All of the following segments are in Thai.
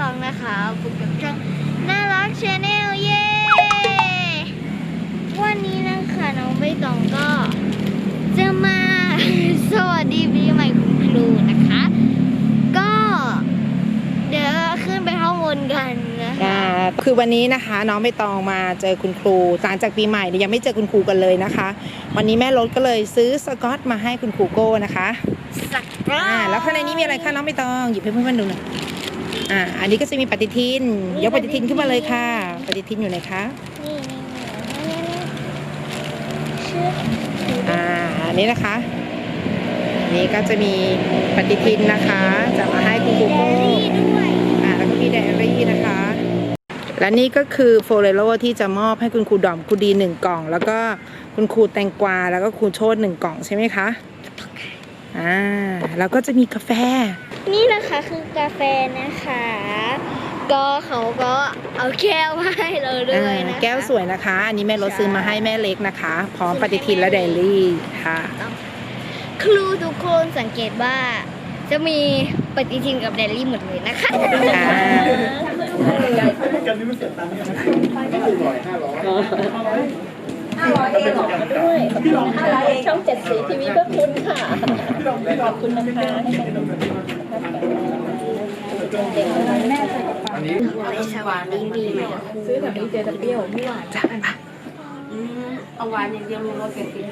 ตองนะคะพบกับช่องน่ารักชาแนลเย้วันนี้นะคะน้องใบตองก็ จะมาสวัสดีปีใหม่คุณครูนะคะ ก็ เดี๋ยวขึ้นไปข้างบนกันนะคะอ่าคือวันนี้นะคะ น้องใบตองมาเจอคุณครูหลังจากปีใหม่เนี่ยยังไม่เจอคุณครูกันเลยนะคะ วันนี้แม่รถก็เลยซื้อสกอตมาให้คุณครูโก้นะคะสักอ่าแล้วข้างในนี้มีอะไรคะน้องใบตองหยิบให้เพื่อนๆดูหน่อย อ่าอันนี้ก็จะมีปฏิทิน ยกปฏิทินขึ้นมาเลยค่ะ ปฏิทินอยู่ไหนคะนี่นี่นี่อ่าอันนี้นะคะนนี้ก็จะมีปฏิทินนะคะจะมาให้คุณครูแดโก้รี่ด้วยอ่าแล้วก็มีไดอารี่นะคะ และนี่ก็คือโฟเรโลที่จะมอบให้คุณครูดอมครูดีหนึ่งกล่อง แล้วก็คุณครูแตงกวาแล้วก็ครูโชดหนึ่งกล่องใช่ไหมคะอ่าแล้วก็จะมีกาแฟ นี่นะคะคือกาแฟนะคะ ก็เขาก็เอาแก้วมาให้เราด้วยอ่านะคะ แก้วสวยนะคะ อันนี้แม่รถซื้อมาให้แม่เล็กนะคะ พร้อมปฏิทินและไดอารี่ค่ะ ครูทุกคนสังเกตว่า จะมีปฏิทินกับไดอารี่หมดเลยนะคะ อ่าช่องเจ็ดสีทีวีก็คุณค่ะขอบคุณนะคะ ให้เป็นไปสวัสดีปีใหม่ครูซื้อแบบนี้เจอแต่เปรี้ยวไม่หวานจ้ะไปเอาหวานอย่างเดียวลุงรสเก็บกิน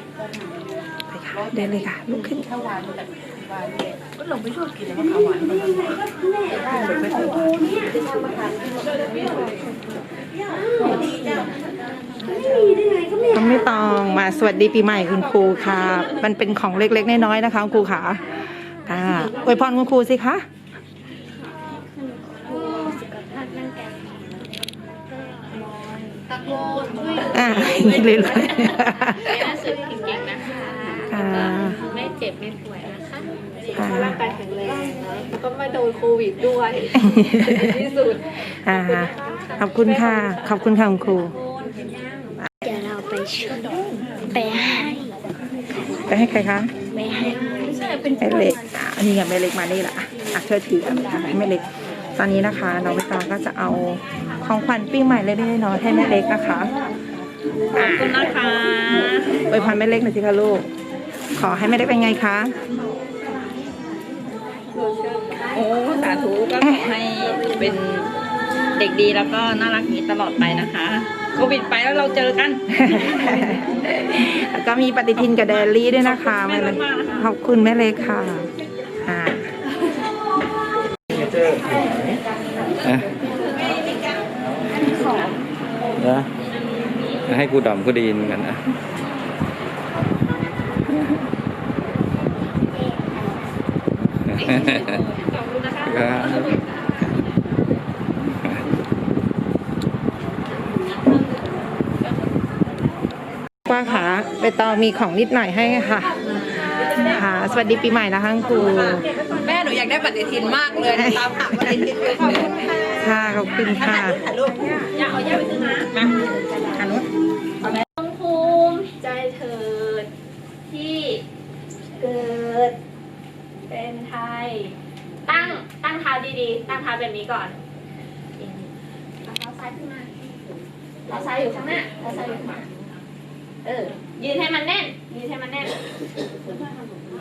ไปค่ะเดินเลยค่ะลุกขึ้นถ้าหวานมันแบบหวานเลยก็หลงไม่ชอบกินเลยมะขามหวานมันได้หลงไม่ชอบต้องไม่ต้องมาสวัสดีปีใหม่คุณครูค่ะ มันเป็นของเล็กๆน้อยๆนะคะคุณครูค่ะ อ่าอวยพรคุณครูสิคะสุขภาพร่างกายตะโกนช่วยอ่าอย่างนี้เลยเลยหนังสือเก่งๆนะคะอ่า ไม่เจ็บไม่ป่วยนะคะอ่า ร่างกายแข็งแรงนะแล้วก็ไม่โดนโควิดด้วยที่สุด อ่าขอบคุณค่ะ ขอบคุณค่ะคุณครู เดี๋ยวเราไปช่วยไปให้ ไปให้ใครคะ ไปให้แม่เล็ก อะอันนี้ไงแม่เล็กมานี่แหละอะเธอถืออะให้แม่เล็ก ตอนนี้นะคะ น้องใบตองก็จะเอาของขวัญปีใหม่เล็กๆน้อยๆให้แม่เล็กนะคะขอบคุณนะคะอวยพรแม่เล็กหน่อยสิคะลูก ขอให้แม่เล็กเป็นไงคะโอ้สาธุก็ขอให้เป็นเด็กดีแล้วก็น่ารักอย่างนี้ตลอดไปนะคะโควิดไปแล้วเราเจอกันแล้วก็มีปฏิทินกับไดอารี่ด้วยนะคะแม่เล็กขอบคุณแม่เล็กค่ะ ให้กูดอมกูดีนกันนะครับป้าค่ะไปต่อมีของนิดหน่อยให้ค่ะค่ะ สวัสดีปีใหม่นะคะครูแม่หนูอยากได้ปฏิทินมากเลยนะตามหาปฏิทินเลยขอบคุณค่ะค่ะขอบคุณค่ะอยากเอาย่าไปซื้อนะ ดีๆ ตั้งเท้าแบบนี้ก่อนเอาเท้าซ้ายขึ้นมาเท้าซ้ายอยู่ข้างหน้าเท้าซ้ายอยู่ข้างหน้าเออ ยืนให้มันแน่น ยืนให้มันแน่น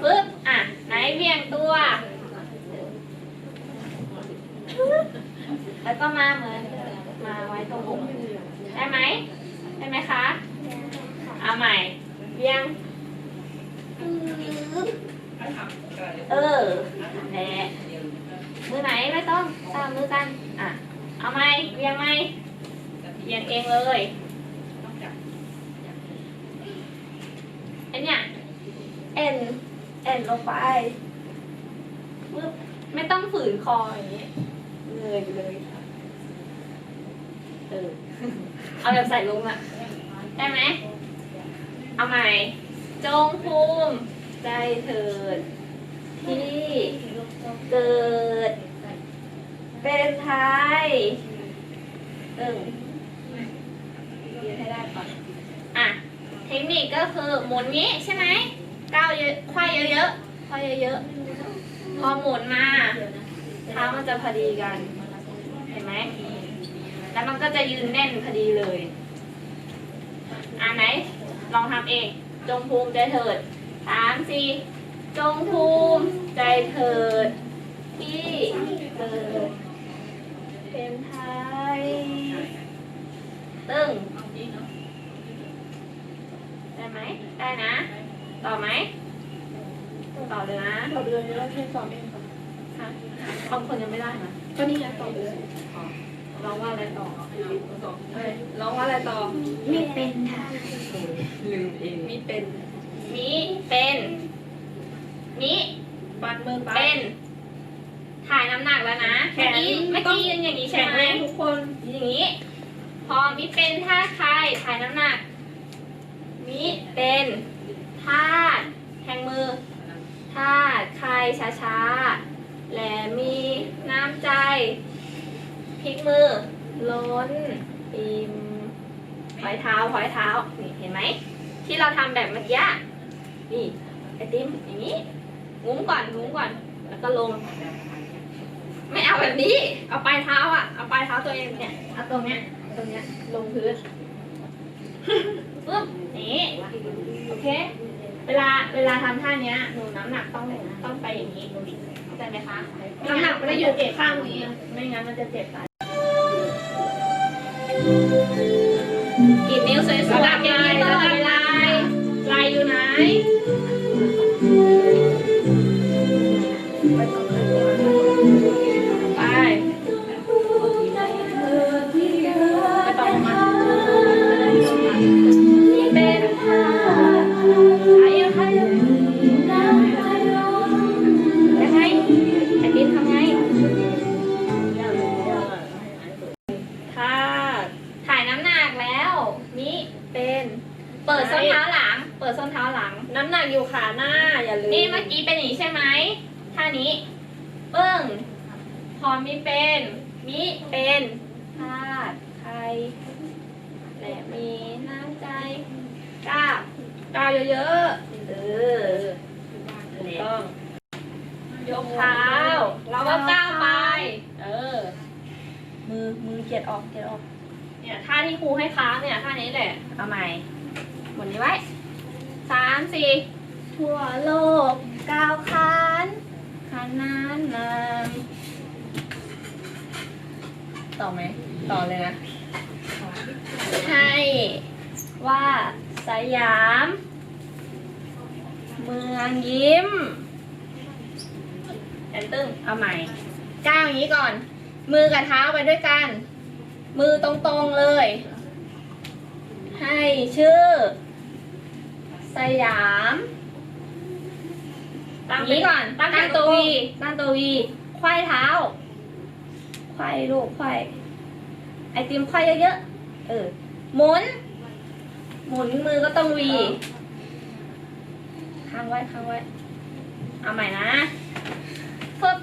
ปึ๊บ อะ ไหนเบี่ยงตัว แล้วก็มาเหมือนเดิมมาไว้ตรงอกได้ไหม ได้ไหมคะ เอาใหม่เบี่ยงเออแหละ มือไหนไม่ต้องตามมือกันอะเอาไหมเบี่ยงไหมเบี่ยงเองเลยไอเนี่ยเอ็นเอ็นลงไปปึ๊บไม่ต้องฝืนคออย่างนี้เลยเลยเออเอาแบบใส่ลงอะได้ไหมเอาใหม่ จงภูมิใจเถิด ที่เกิด เป็นไทยเออยืนให้ได้ก่อนอะ เทคนิคก็คือหมุนงี้ใช่ไหมก้าวเยอะควายเยอะๆควายเยอะๆ พอหมุนมาเท้ามันจะพอดีกัน เห็นไหม แล้วมันก็จะยืนแน่นพอดีเลย อ่านไหน ลองทำเอง จงภูมิใจเถิดสามสี่ จงภูมิใจเถิด ที่เกิดเป็นไทย ตึงได้ไหมได้นะ ต่อไหม ต่อเลยนะต่อเลยนี่เราแค่สอนเองค่ะบางคนยังไม่ได้นะก็นี่ไงตอบเลยร้องว่าอะไรต่อเร้องว่าอะไรต่อไม่เป็นค่ะมีเป็น มีเป็น มีปันมือไป เป็นถ่ายน้ำหนักแล้วนะแขเมื่อนกี้เมื่อกี้ยืนอย่างนี้ใช่แข็งไหมแรงทุกคนยืนอย่างนี้ พอมีเป็นท่าใครถ่ายน้ำหนักมีเป็นท่าแทงมือท่าใครช้าๆและมีน้ำใจพลิกมือ ล้นปิมพอยเท้าพอยเท้านี่เห็นไหมที่เราทำแบบเมื่อกี้นี่ไอติมอย่างนี้ งุ้มก่อนงุ้มก่อน แล้วก็ลง ไม่เอาแบบนี้ เอาปลายเท้าอะ เอาปลายเท้าตัวเองเนี่ย เอาตรงเนี้ย ตรงเนี้ย ลงพื้นปึ๊บนี่โอเค เวลา เวลาทำท่าเนี้ย หนูน้ำหนักต้องต้องไปอย่างนี้เข้าใจไหมคะ น้ำหนักไม่ได้อยู่เจ็บข้างนี้ ไม่งั้นมันจะเจ็บตายกรีดนิ้วสวยๆอย่างนี้ตลอดเวลาลายอยู่ไหน น้าอย่าลืมนี่เมื่อกี้เป็นอย่างนี้ใช่ไหมท่านี้ปึ้งพอมีเป็น มิเป็นธาตุใครและมีน้ำใจกล้าวกล้าวเยอะๆเออถูกต้องยกเท้าเราก็ก้าวไป เออ มือมือเกียดออกเกียดออก เนี่ยท่าที่ครูให้ค้างเนี่ยท่านี้แหละ เอาใหม่หมุนนี้ไว้สามสี่ ทั่วโลกก้าวขานขานานนานต่อไหมต่อเลยนะ ให้ว่าสยาม เมืองยิ้มแอนตึ้งเอาใหม่ ก้าวอย่างนี้ก่อน มือกับเท้าไปด้วยกัน มือตรงๆเลย ให้ชื่อ สยาม ตั้งนี้ก่อน ตั้งตัววีตั้งตัววีควายเท้าควายลูกควายไอติมควายเยอะๆเออหมุน หมุนมือก็ต้องวีค้างไว้ค้างไว้ เอาใหม่นะปึ๊บ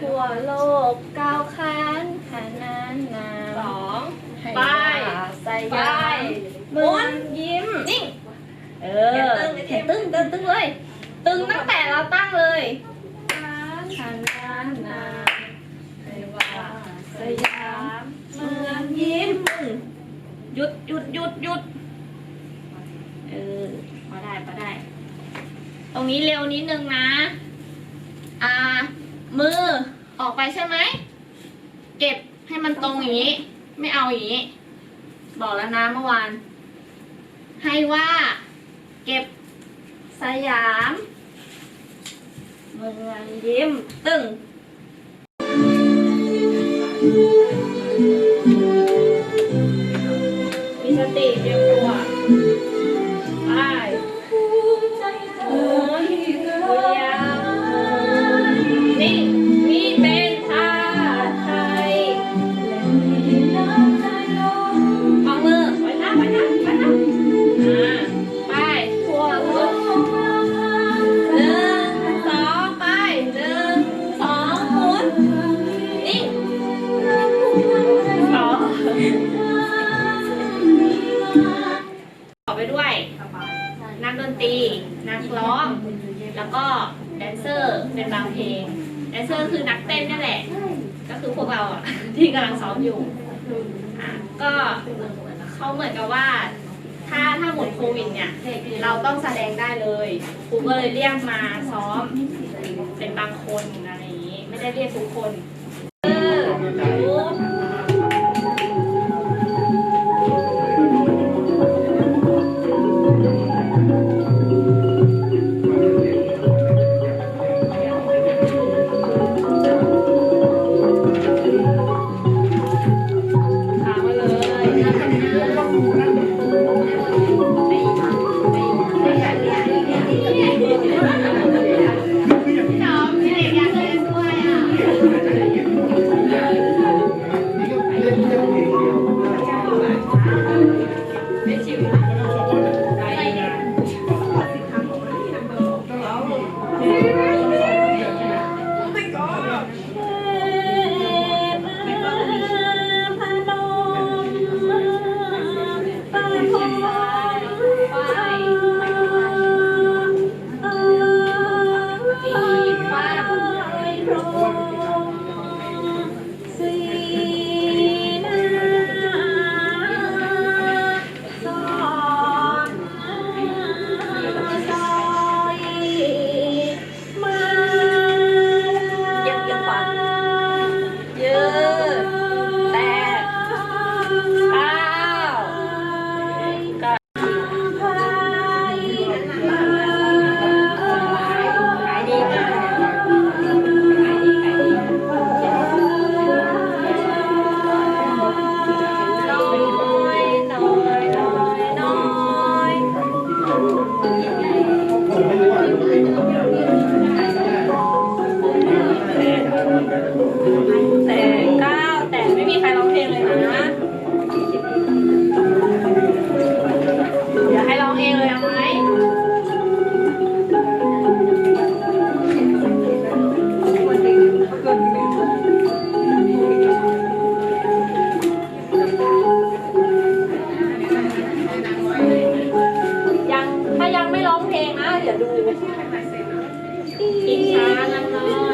ทั่วโลกก้าวขานขนานนามสองให้ไปว่าสไปยามเมืองยิ้มนิ่งเออเห็นตึ้งเห็นตึ้งตึ้งตึ้งเลย ตึงตั้งแต่เราตั้งเลยขันนานนาให้ว่าสยามเมืองยิ้มหยุดหยุดหยุดหยุดเออพอได้พอได้ ตรงนี้เร็วนิดนึงนะ อ่า มือออกไปใช่ไหม เก็บให้มันตรงอย่างนี้ ไม่เอาอย่างนี้ บอกแล้วนะเมื่อวาน ให้ว่า เก็บสยามเมือง ยิ้มตึง พวกเราที่กำลังซ้อมอยู่ก็เขาเหมือนกับว่า ถ้าถ้าหมดโควิดเนี่ยเราต้องแสดงได้เลยครูก็เลยเรียกมาซ้อมเป็นบางคนอะไรอย่างนี้ ไม่ได้เรียกทุกคนเออ อิจฉากันเนาะ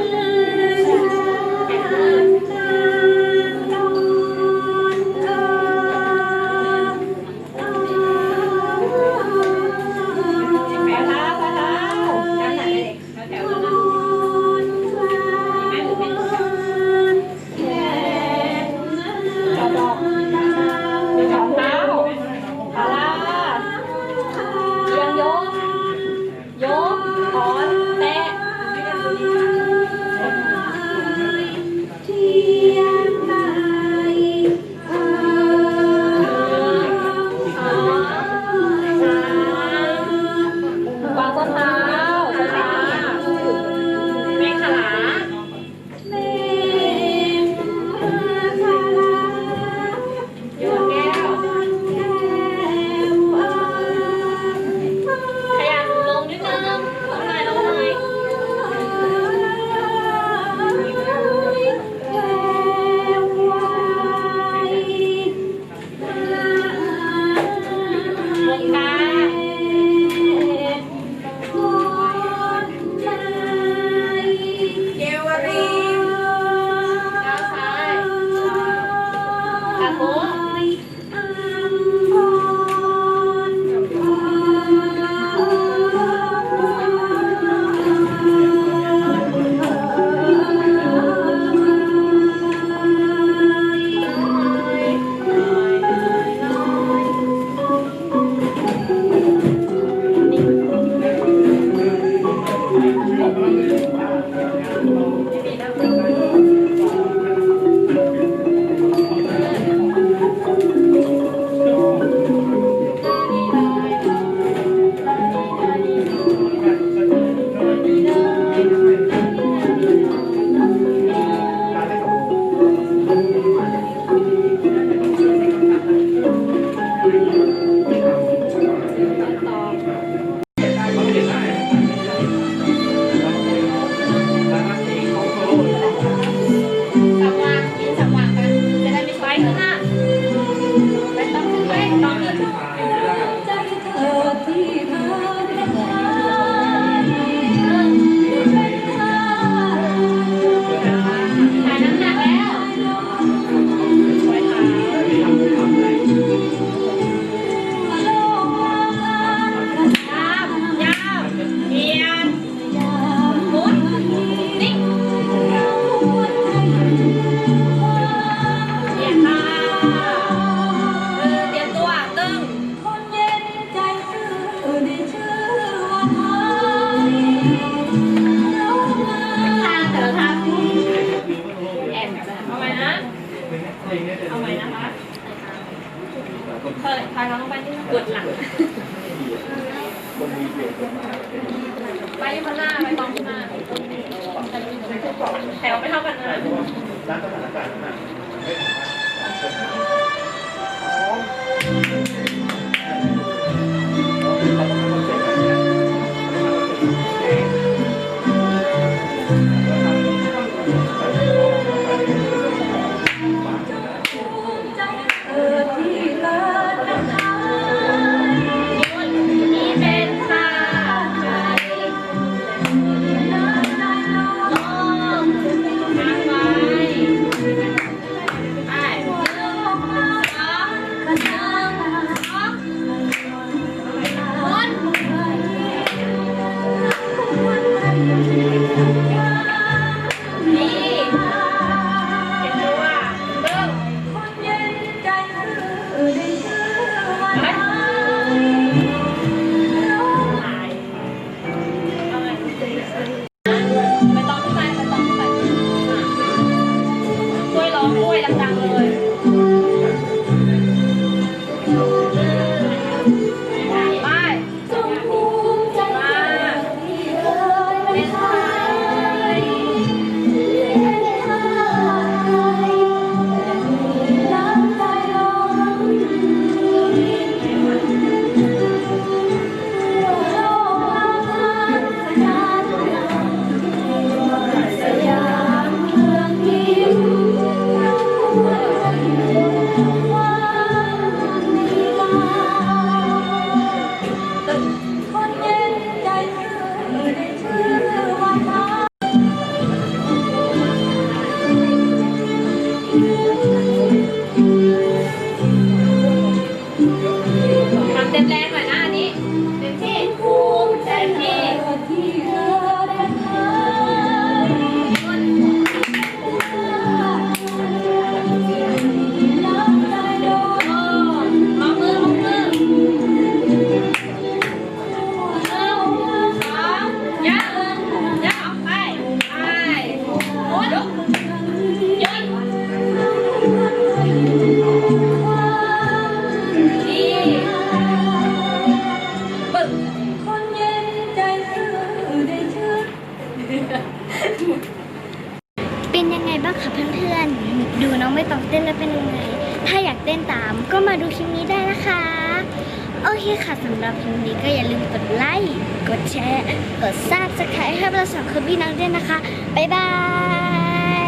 กดซับสไครต์ให้เราสองคือพี่น้องด้วยนะคะ บ๊ายบา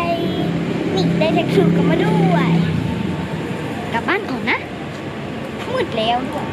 ยนี่ได้เท็กชูกลับมาด้วย กลับบ้านก่อนนะ มืดแล้วด้วย